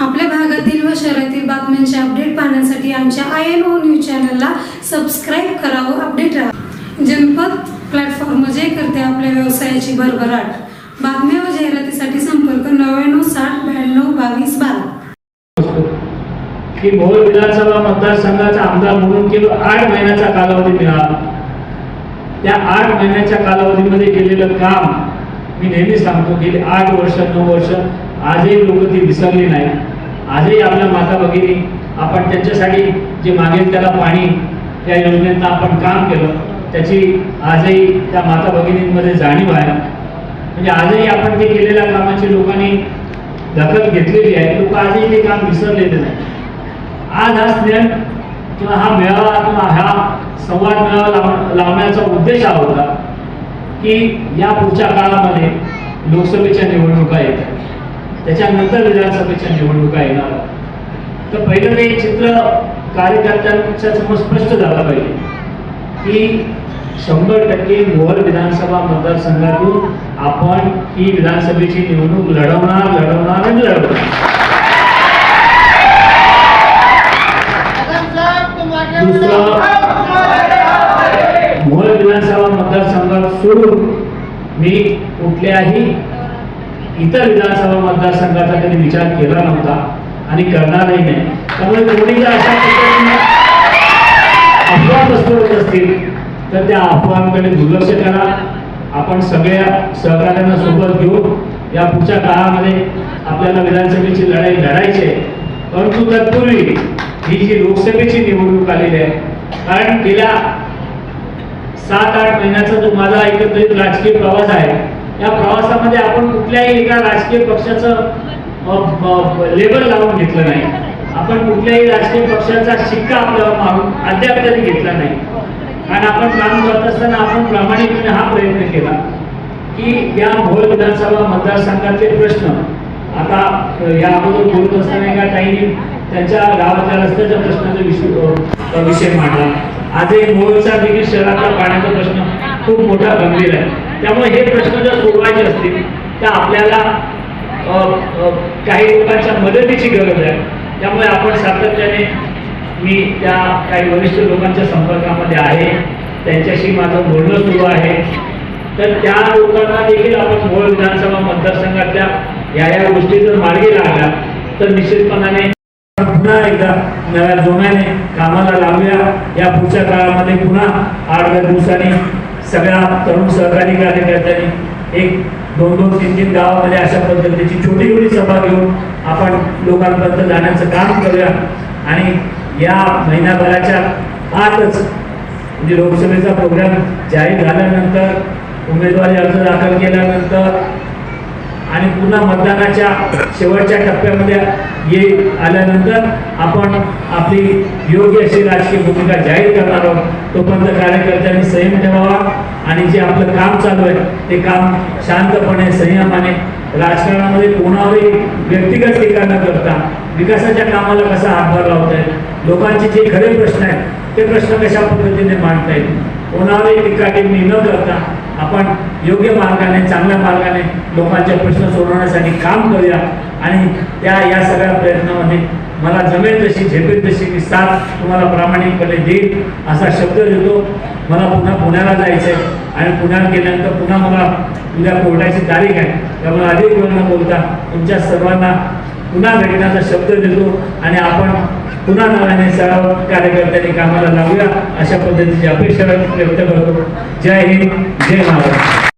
आपल्या भागातील व शहरातील बातम्यांचे अपडेट पाहण्यासाठी आमच्या आय एन ओ न्यूज चॅनलला सबस्क्राईब करा व अपडेट राहा. जनपद प्लॅटफॉर्म जे करते आपल्या व्यवसायाची भरभराट. बातम्या व जाहिरातीसाठी संपर्क नव्याण्णव साठ ब्याण्णव बावीस बारा. की भोर विधानसभा मतदारसंघाचा आमदार म्हणून केवळ आठ महिन्याचा कालावधी मिळाला. त्या आठ महिन्याच्या कालावधीमध्ये केलेलं काम मी नेहमी सांगतो गेली आठ वर्ष नऊ वर्ष आजही लोक ती विसरली नाही. आजही आपल्या माता भगिनी आपण त्यांच्यासाठी जे मागेल त्याला पाणी या योजनेत आपण काम केलं. त्याची आजही त्या माता भगिनींमध्ये जाणीव आहे. म्हणजे आजही आपण ते केलेल्या कामाची लोकांनी दखल घेतलेली आहे लोक आजही ते काम विसरलेले नाही. आज हा स्नेह किंवा हा मेळावा किंवा हा संवाद मेळावा लाव लावण्याचा उद्देश हा होता की या पुढच्या काळामध्ये लोकसभेच्या निवडणुका येत त्याच्यानंतर विधानसभेच्या निवडणुका येणार तर पहिलं ते चित्र कार्यकर्त्यांच्या समोर स्पष्ट झालं पाहिजे की शंभर टक्के मोहर विधानसभा मतदारसंघातून आपण ही विधानसभेची निवडणूक लढवणार लढवणार आणि लढवणार. मोहर विधानसभा मतदारसंघात सोडून मी कुठल्याही इतर विधानसभा मतदारसंघाचा कधी विचार केला नव्हता आणि करणारही नाही. त्यामुळे कोणी जर अशा पद्धतीने अफवा पसरवत असतील तर त्या अफवांकडे दुर्लक्ष करा. आपण सगळ्या सहकार्यांना सोबत घेऊन या पुढच्या काळामध्ये आपल्याला विधानसभेची लढाई लढायची आहे. परंतु तत्पूर्वी ही जी लोकसभेची निवडणूक आलेली आहे कारण गेल्या सात आठ महिन्याचा जो माझा एकत्रित राजकीय प्रवास आहे. या प्रवासामध्ये आपण कुठल्याही एका राजकीय पक्षाचं लेबल लावून घेतलं नाही. आपण कुठल्याही राजकीय पक्षाचा शिक्का आपल्यावर मारून अद्याप तरी घेतला नाही. कारण आपण काम करत असताना आपण प्रामाणिकपणे हा प्रयत्न केला की या भोर विधानसभा मतदारसंघातले प्रश्न आता या अगोदर बोलत असताना एका ताईने त्यांच्या गावाच्या रस्त्याच्या प्रश्नाचा विषय विषय मांडला. आजही मोळचा देखील शहरातला पाण्याचा प्रश्न खूप मोठा गंभीर आहे. त्यामुळे हे प्रश्न जर सोडवायचे असतील तर आपल्याला काही लोकांच्या मदतीची गरज आहे. त्यामुळे आपण सातत्याने मी त्या काही वरिष्ठ लोकांच्या संपर्कामध्ये आहे. त्यांच्याशी माझं बोलणं सुरू आहे. तर त्या लोकांना देखील आपण मोहोळ विधानसभा मतदारसंघातल्या या या गोष्टी जर मार्गी लागल्या तर निश्चितपणाने पुन्हा एकदा नव्या जोम्याने कामाला लावूया या पुढच्या काळामध्ये पुन्हा आठ दहा दिवसांनी सगळ्या तरुण सहकारी कार्यकर्त्यांनी एक दोन दोन तीन तीन गावामध्ये अशा पद्धतीची छोटी मोठी सभा घेऊन आपण लोकांपर्यंत जाण्याचं काम करूया. आणि या महिन्याभराच्या आतच म्हणजे लोकसभेचा प्रोग्राम जाहीर झाल्यानंतर उमेदवारी अर्ज दाखल केल्यानंतर आणि पुन्हा मतदानाच्या शेवटच्या टप्प्यामध्ये ये आल्यानंतर आपण आपली योग्य अशी राजकीय भूमिका जाहीर करणार आहोत. तोपर्यंत कार्यकर्त्यांनी संयम ठेवावा आणि जे आपलं काम चालू आहे ते काम शांतपणे संयमाने राजकारणामध्ये कोणावरही व्यक्तिगत टीका न करता विकासाच्या कामाला कसा हातभार लावता येईल लोकांचे जे खरे प्रश्न आहेत ते प्रश्न कशा पद्धतीने मांडता येईल कोणावरही टीका टिप्पणी न करता आपण योग्य मार्गाने चांगल्या मार्गाने लोकांचे प्रश्न सोडवण्यासाठी काम करूया. आणि त्या या सगळ्या प्रयत्नामध्ये मला जमेल तशी झेपेल तशी मी साथ तुम्हाला प्रामाणिकपणे देईल असा शब्द देतो. मला पुन्हा पुण्याला जायचं आहे आणि पुण्यात गेल्यानंतर पुन्हा मला उद्या कोर्टाची तारीख आहे. त्यामुळे अधिक वेळ न बोलता तुमच्या सर्वांना पुन्हा भेटण्याचा शब्द देतो आणि आपण पुन्हा नव्याने सर्व कार्यकर्त्यांनी कामाला लावूया अशा पद्धतीची अपेक्षा व्यक्त करतो. जय हिंद जय महाराष्ट्र.